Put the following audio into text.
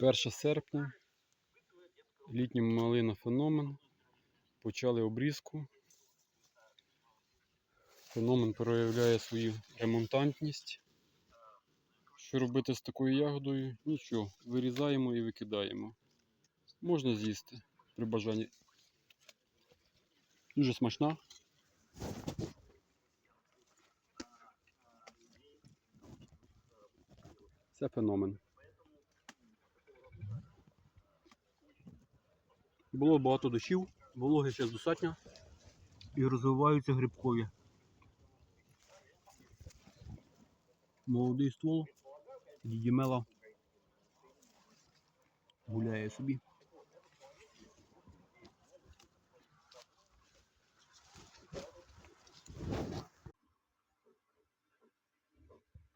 1 серпня. Літня малина феномен. Почали обрізку. Феномен проявляє свою ремонтантність. Що робити з такою ягодою? Нічого. Вирізаємо і викидаємо. Можна з'їсти при бажанні. Дуже смачна. Це феномен. Було багато дощів, вологи ще достатньо і розвиваються грибкові. Молодий ствол, дідімела гуляє собі.